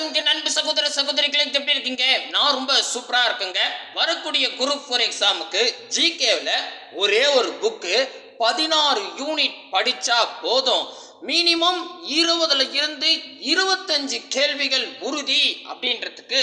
வணக்கம். என் அன்பு சகோதர சகோதரிகளை எப்படி இருக்கீங்க? நான் ரொம்ப சூப்பரா இருக்குங்க. வரக்கூடிய குரூப் ஃபோர் எக்ஸாமுக்கு ஜிகேவில் ஒரே ஒரு புக்கு பதினாறு யூனிட் படிச்சா போதும். மினிமம் இருபதுல இருந்து இருபத்தஞ்சு கேள்விகள் உறுதி அப்படின்றதுக்கு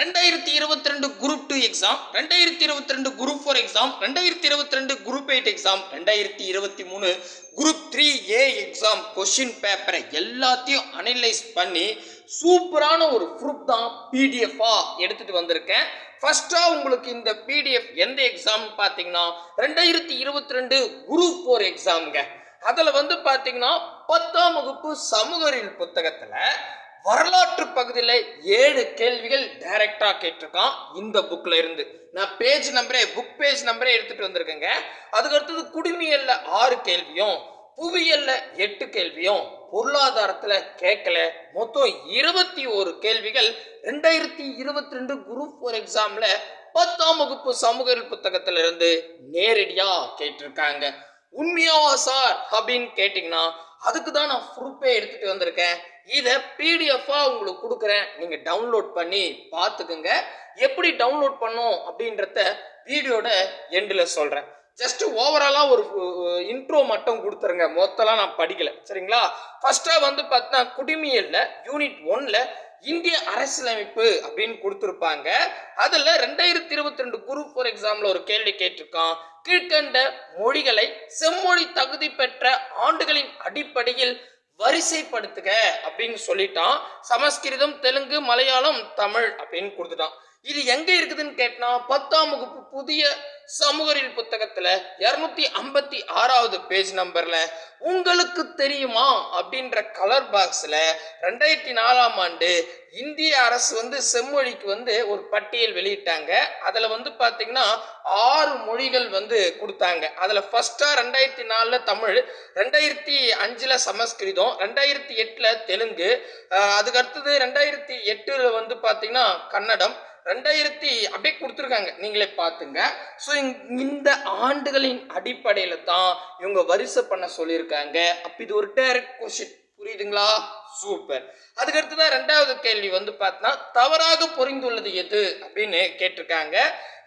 ரெண்டாயிரத்தி இருபத்தி ரெண்டு குரூப் டூ எக்ஸாம் ரெண்டாயிரத்தி இருபத்தி ரெண்டு குரூப் ஃபோர் எக்ஸாம் ரெண்டாயிரத்தி இருபத்தி ரெண்டு குரூப் எயிட் எக்ஸாம் ரெண்டாயிரத்தி இருபத்தி மூணு group three A exam question பேப்பரை எல்லாத்தையும் அனலைஸ் பண்ணி சூப்பரான ஒரு ப்ரூஃப் தான் பிடிஎஃபா எடுத்துட்டு வந்திருக்கேன். ஃபர்ஸ்டா உங்களுக்கு இந்த பிடிஎஃப் எந்த எக்ஸாம் பார்த்தீங்கன்னா ரெண்டாயிரத்தி இருபத்தி ரெண்டு குரூப் ஃபோர் எக்ஸாமுங்க அதில் வந்து பார்த்தீங்கன்னா பத்தாம் வகுப்பு சமூக அறிவியல் புத்தகத்தில் வரலாற்று பகுதியில் ஏழு கேள்விகள் டைரக்டாக கேட்டிருக்கான் இந்த புக்கில் இருந்து. நான் பேஜ் நம்பரே புக் பேஜ் நம்பரே எடுத்துகிட்டு வந்திருக்கேங்க. அதுக்கு அடுத்தது குடிமியல்ல ஆறு கேள்வியும் புவியல்ல எட்டு கேள்வியும் பொருளாதாரத்துல கேட்கல. மொத்தம் இருபத்தி ஒரு கேள்விகள். ரெண்டாயிரத்தி இருபத்தி ரெண்டு குரூப் ஃபோர் எக்ஸாம்ல பத்தாம் வகுப்பு சமூக அறிவியல் புத்தகத்துல இருந்து நேரடியா கேட்டிருக்காங்க. உண்மையாவா சார் அப்படின்னு கேட்டிங்கன்னா அதுக்கு தான் நான் ப்ரூஃபே எடுத்துட்டு வந்திருக்கேன். இதை பிடிஎஃபா உங்களுக்கு கொடுக்குறேன். நீங்க டவுன்லோட் பண்ணி பார்த்துக்குங்க. எப்படி டவுன்லோட் பண்ணும் அப்படின்றத வீடியோட எண்டில் சொல்றேன். ஜஸ்ட் ஓவராலாக ஒரு இன்ட்ரோ மட்டும் கொடுத்துருங்க. மொத்தலாம் நான் படிக்கல. சரிங்களா? ஃபர்ஸ்ட்டாக வந்து பார்த்தீங்கன்னா குடிமியலில் யூனிட் ஒன்ல இந்திய அரசியலமைப்பு அப்படின்னு கொடுத்துருப்பாங்க. அதில் ரெண்டாயிரத்தி இருபத்தி ரெண்டு குரூப் ஃபோர் எக்ஸாமில் ஒரு கேள்வி கேட்டிருக்கான். கீழ்கண்ட மொழிகளை செம்மொழி தகுதி பெற்ற ஆண்டுகளின் அடிப்படையில் வரிசைப்படுத்துக அப்படின்னு சொல்லிட்டான். சமஸ்கிருதம் தெலுங்கு மலையாளம் தமிழ் அப்படின்னு கொடுத்துட்டான். இது எங்க இருக்குதுன்னு கேட்டா பத்தாம் வகுப்பு புதிய சமூகரில் புத்தகத்துல இருநூத்தி ஐம்பத்தி ஆறாவது பேஜ் நம்பர்ல உங்களுக்கு தெரியுமா? அப்படின்ற கலர் பாக்ஸ்ல ரெண்டாயிரத்தி நாலாம் ஆண்டு இந்திய அரசு வந்து செம்மொழிக்கு வந்து ஒரு பட்டியல் வெளியிட்டாங்க. அதுல வந்து பாத்தீங்கன்னா ஆறு மொழிகள் வந்து கொடுத்தாங்க. அதுல ஃபர்ஸ்டா ரெண்டாயிரத்தி நாலுல தமிழ் ரெண்டாயிரத்தி அஞ்சுல சமஸ்கிருதம் ரெண்டாயிரத்தி எட்டுல தெலுங்கு அதுக்கு அடுத்தது ரெண்டாயிரத்தி எட்டுல வந்து பாத்தீங்கன்னா கன்னடம் ரெண்டாயிரத்தி அப்படியே கொடுத்துருக்காங்க. நீங்களே பார்த்துங்க. ஸோ இந்த ஆண்டுகளின் அடிப்படையில் தான் இவங்க வரிசை பண்ண சொல்லியிருக்காங்க. அப்போ இது ஒரு டைரக்ட் கொஷின் புரியுதுங்களா? சூப்பர் அதுக்கடுத்து தான் ரெண்டாவது கேள்வி வந்து பார்த்தா தவறாக பொறிந்துள்ளது எது அப்படின்னு கேட்டிருக்காங்க.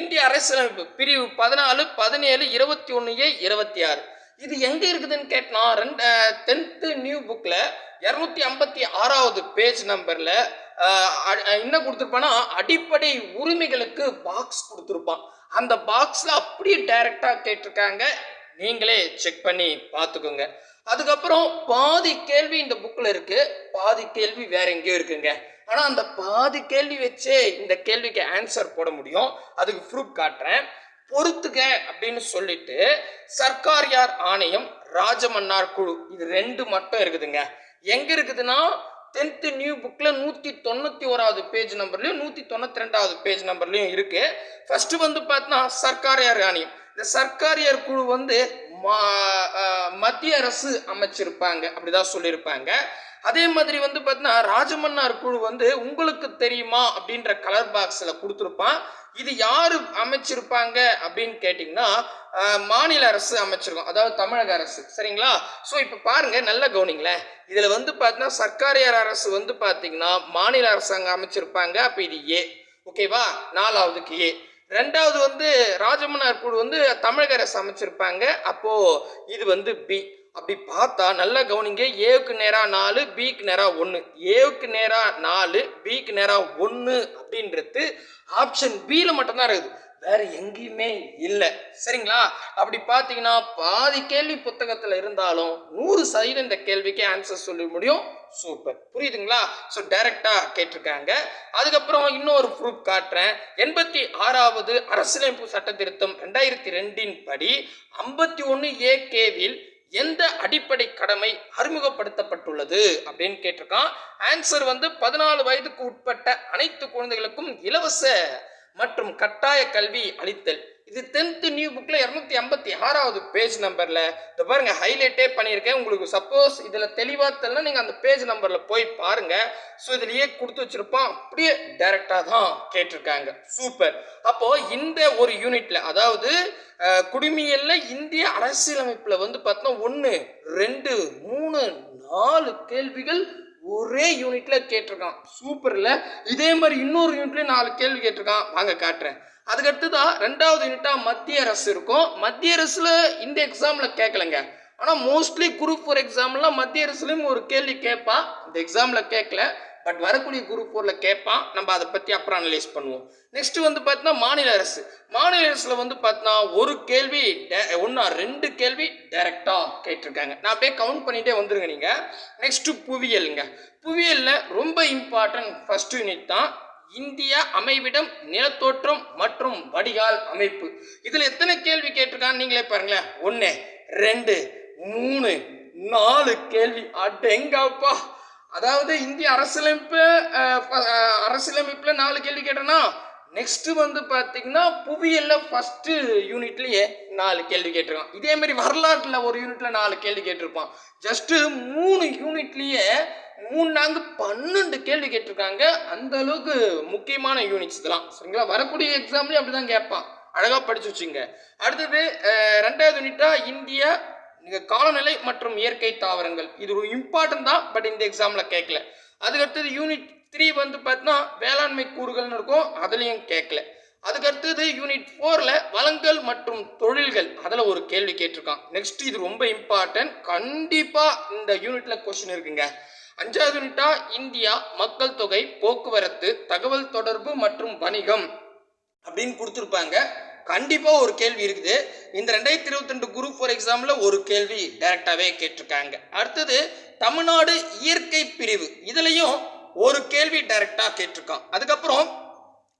இந்திய அரசியலமைப்பு பிரிவு பதினாலு பதினேழு இருபத்தி ஒன்று ஏ இருபத்தி ஆறு. இது எங்கே இருக்குதுன்னு கேட்டா ரெண்டு டென்த்து நியூ புக்கில் இரநூத்தி ஐம்பத்தி ஆறாவது பேஜ் நம்பரில் என்ன கொடுத்துருப்பான்னா அடிப்படை உரிமைகளுக்கு பாக்ஸ் கொடுத்துருப்பான். அந்த பாக்ஸில் அப்படியே டைரக்டா கேட்டிருக்காங்க. நீங்களே செக் பண்ணி பார்த்துக்கோங்க. அதுக்கப்புறம் பாதி கேள்வி இந்த புக்கில் இருக்கு. பாதி கேள்வி வேற எங்கேயோ இருக்குங்க. ஆனால் அந்த பாதி கேள்வி வச்சே இந்த கேள்விக்கு ஆன்சர் போட முடியும். அதுக்கு ப்ரூஃப் காட்டுறேன். பொறுத்துக அப்படின்னு சொல்லிட்டு சர்க்காரியார் ஆணையம் ராஜமன்னார் குழு இது ரெண்டு மட்டும் இருக்குதுங்க. எங்க இருக்குதுன்னா டென்த்து நியூ புக்கில் நூற்றி தொண்ணூற்றி ஓராவது பேஜ் நம்பர்லையும் நூற்றி தொண்ணூற்றி ரெண்டாவது பேஜ் நம்பர்லையும் இருக்கு. ஃபஸ்ட்டு வந்து பார்த்தீங்கன்னா சர்க்காரியார் ஆணையம் இந்த சர்க்காரியார் குழு வந்து மா- மத்திய அரசு அமைச்சிருப்பாங்க. அப்படிதான் சொல்லியிருப்பாங்க. அதே மாதிரி வந்து பார்த்தீங்கன்னா ராஜமன்னார் குழு வந்து உங்களுக்கு தெரியுமா அப்படின்ற கலர் பாக்ஸில் கொடுத்துருப்பான். இது யாரு அமைச்சிருப்பாங்க அப்படின்னு கேட்டிங்கன்னா மாநில அரசு அமைச்சிருக்கோம். அதாவது தமிழக அரசு. சரிங்களா? ஸோ இப்போ பாருங்க நல்ல கவனிங்களேன் இதில் வந்து பார்த்தீங்கன்னா சர்க்காரியார் அரசு வந்து பார்த்தீங்கன்னா மாநில அரசாங்கம் அமைச்சிருப்பாங்க. அப்போ இது ஏ. ஓகேவா நாலாவதுக்கு ஏ ரெண்டாவது வந்து ராஜமன்னார் குழு வந்து தமிழக அரசு அமைச்சிருப்பாங்க. அப்போது இது வந்து பி அப்படி பார்த்தா நல்லா கவனிங்க. ஏவுக்கு நேராக நாலு பிக்கு நேராக ஒன்று ஏவுக்கு நேராக நாலு பிக்கு நேராக ஒன்று அப்படின்றது ஆப்ஷன் பியில் மட்டும்தான் இருக்குது. வேற எங்கேயுமே இல்லை. சரிங்களா? அப்படி பார்த்தீங்கன்னா பாதி கேள்வி புத்தகத்தில் இருந்தாலும் நூறு சதவீதம் இந்த கேள்விக்கு ஆன்சர் சொல்ல முடியும். சூப்பர் புரியுதுங்களா? ஸோ டைரக்டாக கேட்டிருக்காங்க. அதுக்கப்புறம் இன்னொரு ப்ரூஃப் காட்டுறேன். எண்பத்தி ஆறாவது அரசியலமைப்பு சட்ட திருத்தம் ரெண்டாயிரத்தி ரெண்டின் படி ஐம்பத்தி ஒன்று ஏ கேவில் எந்த அடிப்படை கடமை அறிமுகப்படுத்தப்பட்டுள்ளது அப்படின்னு கேட்டிருக்கான். ஆன்சர் வந்து பதினாலு வயதுக்கு உட்பட்ட அனைத்து குழந்தைகளுக்கும் இலவச மற்றும் கட்டாய கல்வி அளித்தல். இது டென்த்து நியூ புக்கில் இரநூத்தி ஐம்பத்தி ஆறாவது பேஜ் நம்பரில் இந்த பாருங்க ஹைலைட்டே பண்ணியிருக்கேன். உங்களுக்கு சப்போஸ் இதில் தெளிவாக தெரியல நீங்கள் அந்த பேஜ் நம்பரில் போய் பாருங்கள் ஸோ இதுலேயே கொடுத்து வச்சிருப்பான். அப்படியே டைரெக்டாக தான் கேட்டிருக்காங்க. சூப்பர் அப்போது இந்த ஒரு யூனிட்டில் அதாவது அஹ், இந்திய அரசியலமைப்பில் வந்து பார்த்தோம்னா ஒன்று ரெண்டு மூணு நாலு கேள்விகள் ஒரே யூனிட்ல கேட்டிருக்கான். சூப்பர்ல இதே மாதிரி இன்னொரு யூனிட்லயும் நாலு கேள்வி கேட்டிருக்கான். வாங்க காட்டுறேன். அதுக்கடுத்து தான் ரெண்டாவது யூனிட்டா மத்திய அரசு இருக்கும். மத்திய அரசுல இந்த எக்ஸாம்ல கேட்கலங்க ஆனா மோஸ்ட்லி குரூப் ஃபோர் எக்ஸாம்லாம் மத்திய அரசுலயும் ஒரு கேள்வி கேட்பான். இந்த எக்ஸாம்ல கேட்கல பட் வரக்கூடிய குரூப் ஃபோரில் கேட்பான் நம்ம அதை பற்றி அப்புறம் அனலைஸ் பண்ணுவோம். நெக்ஸ்ட் வந்து பார்த்தீங்கன்னா மாநில அரசு. மாநில அரசில் வந்து பார்த்தீங்கன்னா ஒரு கேள்வி ஒன்றா ரெண்டு கேள்வி டைரெக்டாக கேட்டிருக்காங்க. நான் அப்படியே கவுண்ட் பண்ணிகிட்டே வந்துருங்க நீங்கள் நெக்ஸ்ட்டு புவியியலுங்க. புவியியலில் ரொம்ப இம்பார்ட்டன்ட் ஃபர்ஸ்ட் யூனிட் தான் இந்தியா அமைவிடம் நிலத்தோற்றம் மற்றும் வடிகால் அமைப்பு. இதில் எத்தனை கேள்வி கேட்டிருக்கான்னு நீங்களே பாருங்களேன். ஒன்று ரெண்டு மூணு நாலு கேள்வி. அடெங்கப்பா! அதாவது இந்திய அரசியலமைப்பு அரசியலமைப்பில் அரசியலமைப்புல நாலு கேள்வி கேட்டேன்னா நெக்ஸ்ட் வந்து பார்த்தீங்கன்னா புவியியல்ல ஃபர்ஸ்ட் யூனிட்லயே நாலு கேள்வி கேட்டிருக்கான். இதே மாதிரி வரலாற்றுல ஒரு யூனிட்ல நாலு கேள்வி கேட்டிருப்பான். ஜஸ்ட் மூணு யூனிட்லயே மூணு நான்கு பன்னெண்டு கேள்வி கேட்டிருக்காங்க. அந்த அளவுக்கு முக்கியமான யூனிட்ஸ் இதெல்லாம். சரிங்களா? வரக்கூடிய எக்ஸாம்லயும் அப்படிதான் கேட்பான். அழகா படிச்சு வச்சுங்க அடுத்தது ரெண்டாவது யூனிட்டா இந்தியா நீங்கள் காலநிலை மற்றும் இயற்கை தாவரங்கள். இது ஒரு இம்பார்ட்டன்ட் தான் பட் இந்த எக்ஸாம்ல கேட்கல அதுக்கடுத்தது யூனிட் த்ரீ வந்து பார்த்தீங்கன்னா வேளாண்மை கூறுகள்னு இருக்கும் அதுலேயும் கேட்கல அதுக்கு அடுத்தது யூனிட் ஃபோரில் வளங்கள் மற்றும் தொழில்கள். அதில் ஒரு கேள்வி கேட்டிருக்கான். நெக்ஸ்ட் இது ரொம்ப இம்பார்ட்டன்ட் கண்டிப்பாக இந்த யூனிட்டில் கொஸ்டின் இருக்குங்க. அஞ்சாவது யூனிட்டா இந்தியா மக்கள் தொகை போக்குவரத்து தகவல் தொடர்பு மற்றும் வணிகம் அப்படின்னு கொடுத்துருப்பாங்க. கண்டிப்பாக ஒரு கேள்வி இருக்குது. இந்த ரெண்டாயிரத்தி இருபத்தி ரெண்டு குரூப் ஃபோர் எக்ஸாமில் ஒரு கேள்வி டைரக்டாவே கேட்டிருக்காங்க. அடுத்தது தமிழ்நாடு இயற்கை பிரிவு. இதுலேயும் ஒரு கேள்வி டைரக்டா கேட்டிருக்கான். அதுக்கப்புறம்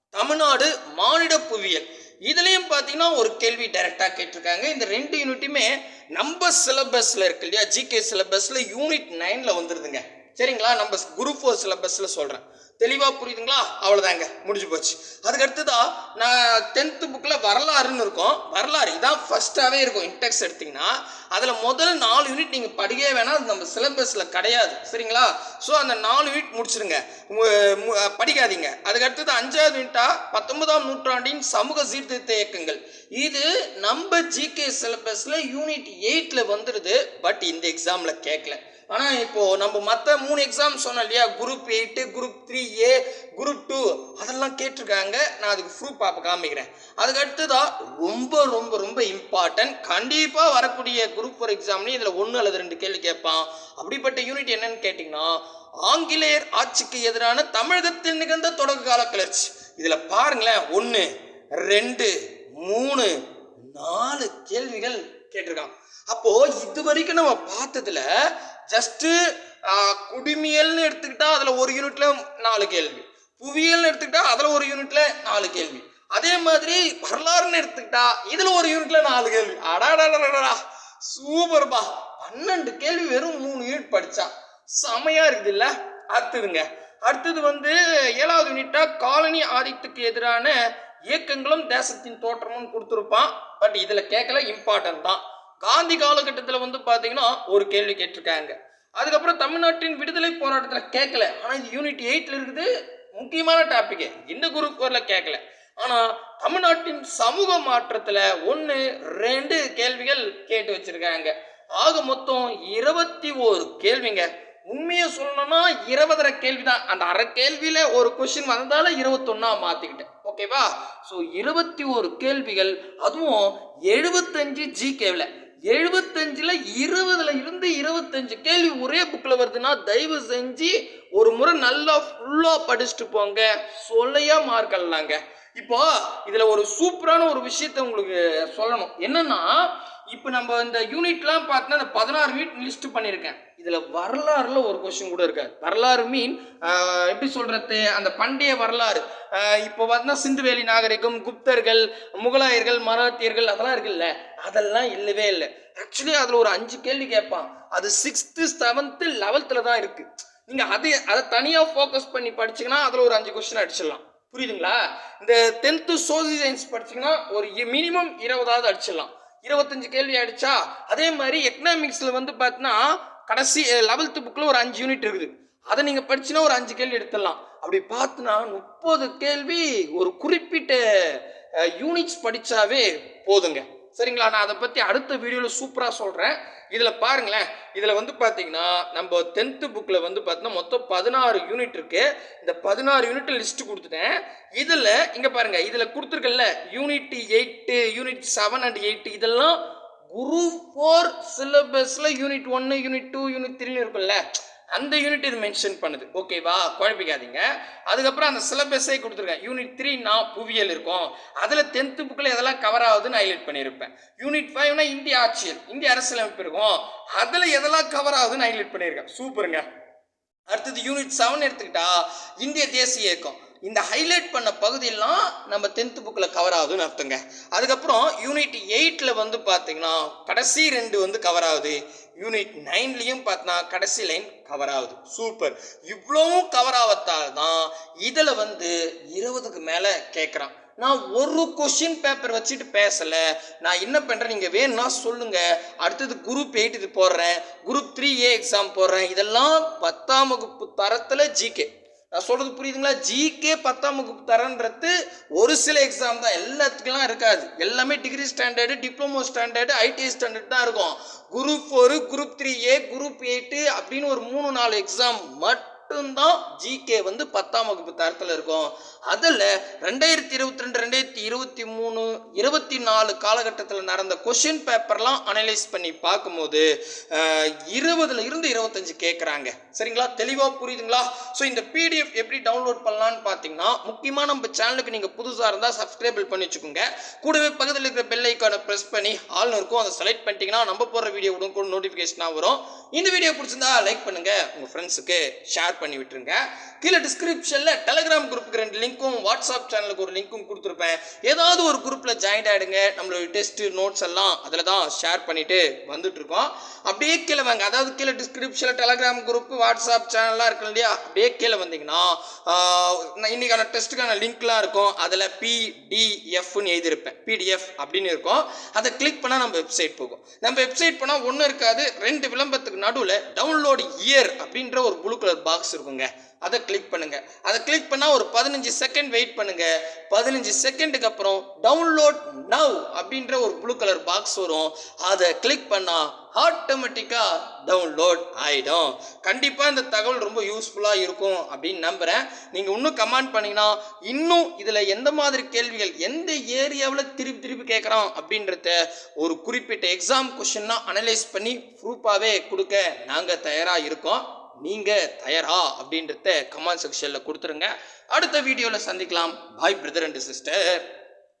தமிழ்நாடு மானிட புவியியல். இதுலேயும் பார்த்தீங்கன்னா ஒரு கேள்வி டைரக்டா கேட்டிருக்காங்க. இந்த ரெண்டு யூனிட்டுமே நம்ம சிலபஸில் இருக்கு இல்லையா? ஜிகே சிலபஸில் யூனிட் நைனில் வந்துருதுங்க. சரிங்களா? நம்ம குரூப் ஃபோர் சிலபஸில் சொல்கிறேன் தெளிவாக புரியுதுங்களா? அவ்வளோதாங்க முடிஞ்சு போச்சு. அதுக்கு அடுத்ததா நான் டென்த்து புக்கில் வரலாறுன்னு இருக்கும். வரலாறு இதான் ஃபஸ்ட்டாகவே இருக்கும். இன்டெக்ஸ் எடுத்திங்கன்னா அதில் முதல் நாலு யூனிட் நீங்கள் படிக்கவே வேணாம். அது நம்ம சிலபஸில் கிடையாது. சரிங்களா? ஸோ அந்த நாலு யூனிட் முடிச்சிருங்க. மு- படிக்காதீங்க. அதுக்கு அடுத்தது அஞ்சாவது யூனிட்டா பத்தொன்பதாம் நூற்றாண்டின் சமூக சீர்திருத்த இயக்கங்கள். இது நம்ம ஜிகே சிலபஸில் யூனிட் எயிட்டில் வந்துடுது பட் இந்த எக்ஸாமில் கேட்கல. ஆனால் இப்போது நம்ம மற்ற மூணு எக்ஸாம் சொன்னோம் இல்லையா? Group eight group three A group two அதெல்லாம் கேட்டிருக்காங்க. நான் அதுக்கு ப்ரூஃப் பார்ப்ப காமிக்கிறேன். அதுக்கு அடுத்ததா ரொம்ப ரொம்ப ரொம்ப இம்பார்ட்டன்ட் கண்டிப்பாக வரக்கூடிய குரூப் ஃபோர் எக்ஸாம்லேயும் இதில் ஒன்று அல்லது ரெண்டு கேள்வி கேட்பான். அப்படிப்பட்ட யூனிட் என்னன்னு கேட்டிங்கன்னா ஆங்கிலேயர் ஆட்சிக்கு எதிரான தமிழகத்தில் நிகழ்ந்த தொடக்க கால கிளர்ச்சி. இதில் பாருங்களேன் ஒன்று ரெண்டு மூணு நாலு கேள்விகள் கேட்டிருக்கான். அப்போ இது வரைக்கும் நம்ம பார்த்ததுல ஜஸ்ட்டு குடிமியல்னு எடுத்துக்கிட்டால் அதில் ஒரு யூனிட்டில் நாலு கேள்வி. புவியியல்னு எடுத்துக்கிட்டால் அதில் ஒரு யூனிட்டில் நாலு கேள்வி. அதே மாதிரி வரலாறுன்னு எடுத்துக்கிட்டா இதில் ஒரு யூனிட்ல நாலு கேள்வி. அடாடாடா சூப்பர்பா. பன்னெண்டு கேள்வி வெறும் மூணு யூனிட் படித்தா செமையாக இருக்குது இல்லை அடுத்ததுங்க. அடுத்தது வந்து ஏழாவது யூனிட்டா காலனி ஆதிக்கத்துக்கு எதிரான இயக்கங்களும் தேசத்தின் தோற்றமும் கொடுத்துருப்பான். பட் இதில் கேட்கல இம்பார்ட்டன்ட் தான். காந்தி காலகட்டத்தில் வந்து பார்த்தீங்கன்னா ஒரு கேள்வி கேட்டிருக்காங்க. அதுக்கப்புறம் தமிழ்நாட்டின் விடுதலை போராட்டத்தில் கேட்கல. ஆனால் இது யூனிட் எயிட்டில் இருக்குது. முக்கியமான டாபிக் இந்த குரூப் வரல கேட்கல. ஆனால் தமிழ்நாட்டின் சமூக மாற்றத்தில் ஒன்று ரெண்டு கேள்விகள் கேட்டு வச்சுருக்காங்க. ஆக மொத்தம் இருபத்தி ஓரு கேள்விங்க. உண்மையை சொல்லணும்னா இருபதரை கேள்வி தான் அந்த அரை கேள்வியில் ஒரு கொஷின் வந்ததால் இருபத்தொன்னா மாற்றிக்கிட்டேன் ஓகேவா ஸோ இருபத்தி ஒரு கேள்விகள் அதுவும் எழுபத்தஞ்சு ஜிகேவில் எழுபத்தஞ்சில் இருபதுல இருந்து இருபத்தஞ்சு கேள்வி ஒரே புக்கில் வருதுன்னா தயவு செஞ்சு ஒரு முறை நல்லா ஃபுல்லாக படிச்சுட்டு போங்க. சொல்லையா மார்க் அல்லாங்க இப்போ இதில் ஒரு சூப்பரான ஒரு விஷயத்தை உங்களுக்கு சொல்லணும். என்னன்னா இப்போ நம்ம இந்த யூனிட்லாம் பார்த்தோன்னா இந்த பதினாறு யூனிட் லிஸ்ட் பண்ணியிருக்கேன் இதில் வரலாறுல ஒரு கொஸ்டின் கூட இருக்காது வரலாறு மீன் எப்படி சொல்கிறது அந்த பண்டைய வரலாறு. இப்போ பார்த்தீங்கன்னா சிந்துவேலி நாகரிகம் குப்தர்கள் முகலாயர்கள் மராத்தியர்கள் அதெல்லாம் இருக்குல்ல? அதெல்லாம் இல்லவே இல்லை. ஆக்சுவலி அதில் ஒரு அஞ்சு கேள்வி கேட்பான். அது சிக்ஸ்த்து செவன்த்து லெவல்த்தில் தான் இருக்குது நீங்கள் அதை அதை தனியாக ஃபோக்கஸ் பண்ணி படிச்சீங்கன்னா அதில் ஒரு அஞ்சு கொஸ்டின் அடிச்சிடலாம். புரியுதுங்களா? இந்த டென்த்து சோசியல் சயின்ஸ் படிச்சீங்கன்னா ஒரு மினிமம் இருபதாவது அடிச்சிடலாம். இருபத்தஞ்சு கேள்வி ஆயிடுச்சா? அதே மாதிரி எக்கனாமிக்ஸில் வந்து பார்த்தீங்கன்னா கடைசி லெவல்த்து புக்கில் ஒரு அஞ்சு யூனிட் இருக்குது. அதை நீங்கள் படிச்சுன்னா ஒரு அஞ்சு கேள்வி எடுத்துடலாம். அப்படி பார்த்தினா முப்பது கேள்வி ஒரு குறிப்பிட்ட யூனிட்ஸ் படித்தாவே போதுங்க. சரிங்களா? நான் அதை பற்றி அடுத்த வீடியோவில் சூப்பராக சொல்கிறேன் இதில் பாருங்களேன். இதில் வந்து பார்த்தீங்கன்னா நம்ம டென்த்து புக்கில் வந்து பார்த்தீங்கன்னா மொத்தம் பதினாறு யூனிட் இருக்குது இந்த பதினாறு யூனிட் லிஸ்ட்டு கொடுத்துட்டேன். இதில் இங்கே பாருங்கள் இதில் கொடுத்துருக்கல unit eight unit seven and eight இதெல்லாம் குரூப் ஃபோர் சிலபஸில் யூனிட் ஒன்று யூனிட் டூ யூனிட் த்ரீன்னு இருக்கும்ல. அந்த யூனிட் இது மென்ஷன் பண்ணுது. ஓகேவா குழப்பிக்காதீங்க. அதுக்கப்புறம் அந்த சிலபஸே கொடுத்துருக்கேன். யூனிட் த்ரீ நான் புவியியல் இருக்கும். அதில் டென்த்து புக்கில் எதெல்லாம் கவர் ஆகுதுன்னு ஹைலைட் பண்ணியிருப்பேன். யூனிட் ஃபைவ்னா இந்திய ஆட்சியல் இந்திய அரசியலமைப்பு இருக்கும். அதில் எதெல்லாம் கவர் ஆகுதுன்னு ஹைலைட் பண்ணியிருக்கேன். சூப்பருங்க அடுத்தது யூனிட் செவன் எடுத்துக்கிட்டா இந்திய தேசிய இயக்கம். இந்த ஹைலைட் பண்ண பகுதியெல்லாம் நம்ம டென்த்து புக்கில் கவர் ஆகுதுன்னு அர்த்தங்க. அதுக்கப்புறம் யூனிட் எயிட்டில் வந்து பார்த்தீங்கன்னா கடைசி ரெண்டு வந்து கவர் ஆகுது. யூனிட் நைன்லேயும் பார்த்தா கடைசி லைன் கவர் ஆகுது. சூப்பர் இவ்வளவும் கவர் ஆகத்தால் தான் இதில் வந்து இருபதுக்கு மேலே கேட்குறான் நான் ஒரு கொஷின் பேப்பர் வச்சுட்டு பேசலை. நான் என்ன பண்ணுறேன் நீங்கள் வேணும்னா சொல்லுங்கள் அடுத்தது குரூப் எயிட் இது போடுறேன் குரூப் த்ரீ ஏ எக்ஸாம் போடுறேன் இதெல்லாம் பத்தாம் வகுப்பு தரத்தில் ஜிகே நான் சொல்கிறது புரியுதுங்களா? ஜிகே பத்தாம் வகுப்பு தரன்றது ஒரு சில எக்ஸாம் தான். எல்லாத்துக்கெல்லாம் இருக்காது. எல்லாமே degree standard diploma standard ITI standard தான் இருக்கும். Group four group three A group eight அப்படின்னு ஒரு மூணு நாலு எக்ஸாம் மட்டும்தான் ஜிகே வந்து பத்தாம் வகுப்பு தரத்தில் இருக்கும். அதில் ரெண்டாயிரத்தி இருபத்தி ரெண்டு ரெண்டாயிரத்தி இருபத்தி மூணு இருபத்தி நாலு காலகட்டத்தில் நடந்த கொஷின் பேப்பர்லாம் அனலைஸ் பண்ணி பார்க்கும்போது இருபதுல இருந்து இருபத்தஞ்சு கேட்குறாங்க சரிங்களா? தெளிவாக புரியுதுங்களா? ஸோ இந்த பிடிஎஃப் எப்படி டவுன்லோட் பண்ணலான்னு பார்த்தீங்கன்னா முக்கியமாக நம்ம சேனலுக்கு நீங்கள் புதுசாக இருந்தால் சப்ஸ்கிரைபிள் பண்ணி வச்சுக்கோங்க. கூடவே பக்கத்தில் இருக்கிற பெல் ஐக்கானை ப்ரெஸ் பண்ணி ஆள்னு இருக்கும். அதை செலக்ட் பண்ணிட்டீங்கன்னா நம்ம போடுற வீடியோ கூட நோட்டிஃபிகேஷனாக வரும். இந்த வீடியோ பிடிச்சிருந்தா லைக் பண்ணுங்க. உங்கள் ஃப்ரெண்ட்ஸுக்கு ஷேர் பண்ணி விட்டுருங்க. கீழே டிஸ்கிரிப்ஷனில் டெலகிராம் குரூப்புக்கு ரெண்டு லிங்க்கும் வாட்ஸ்அப் சேனலுக்கு ஒரு லிங்க்கும் கொடுத்துருப்பேன். ஏதாவது ஒரு குரூப்பில் ஜாயின் ஆகிடுங்க நம்மளோட டெஸ்ட்டு நோட்ஸ் எல்லாம் அதில் தான் ஷேர் பண்ணிட்டு வந்துட்டுருக்கோம். அப்படியே கீழே வாங்க. அதாவது கீழே டிஸ்கிரிப்ஷனில் டெலகிராம் குரூப்பு வாட்ஸ்அப் சேனல்லாம் இருக்கு இல்லையா? அப்படியே கீழே வந்தீங்கன்னா இன்றைக்கான நான் இன்னைக்கான டெஸ்ட்டுக்கான லிங்க்லாம் இருக்கும். அதில் பிடிஎஃப்னு எழுதியிருப்பேன். பிடிஎஃப் அப்படின்னு இருக்கும். அதை கிளிக் பண்ணால் நம்ம வெப்சைட் போகும். நம்ம வெப்சைட் போனால் ஒன்றும் இருக்காது. ரெண்டு விளம்பரத்துக்கு நடுவில் டவுன்லோடு இயர் அப்படின்ற ஒரு ப்ளூ கலர் பாக்ஸ் இருக்குங்க. அதை கிளிக் பண்ணுங்க. அதை கிளிக் பண்ணால் ஒரு பதினஞ்சு செகண்ட் வெயிட் பண்ணுங்க. பதினஞ்சு செகண்டுக்கு அப்புறம் டவுன்லோட் நவ் அப்படின்ற ஒரு ப்ளூ கலர் பாக்ஸ் வரும். அதை கிளிக் பண்ணால் ஆட்டோமேட்டிக்காக டவுன்லோட் ஆகிடும் கண்டிப்பாக இந்த தகவல் ரொம்ப யூஸ்ஃபுல்லாக இருக்கும் அப்படின்னு நம்புகிறேன் நீங்கள் இன்னும் கமெண்ட் பண்ணிங்கன்னா இன்னும் இதில் எந்த மாதிரி கேள்விகள் எந்த ஏரியாவில் திருப்பி திருப்பி கேட்குறோம் அப்படின்றத ஒரு குறிப்பிட்ட எக்ஸாம் கொஷின்னா அனலைஸ் பண்ணி ப்ரூஃபாகவே கொடுக்க நாங்கள் தயாராக இருக்கோம். நீங்கள் தயாரா அப்படின்றத கமெண்ட் செக்ஷனில் கொடுத்துருங்க. அடுத்த வீடியோவில் சந்திக்கலாம். பாய் பிரதர் அண்ட் சிஸ்டர்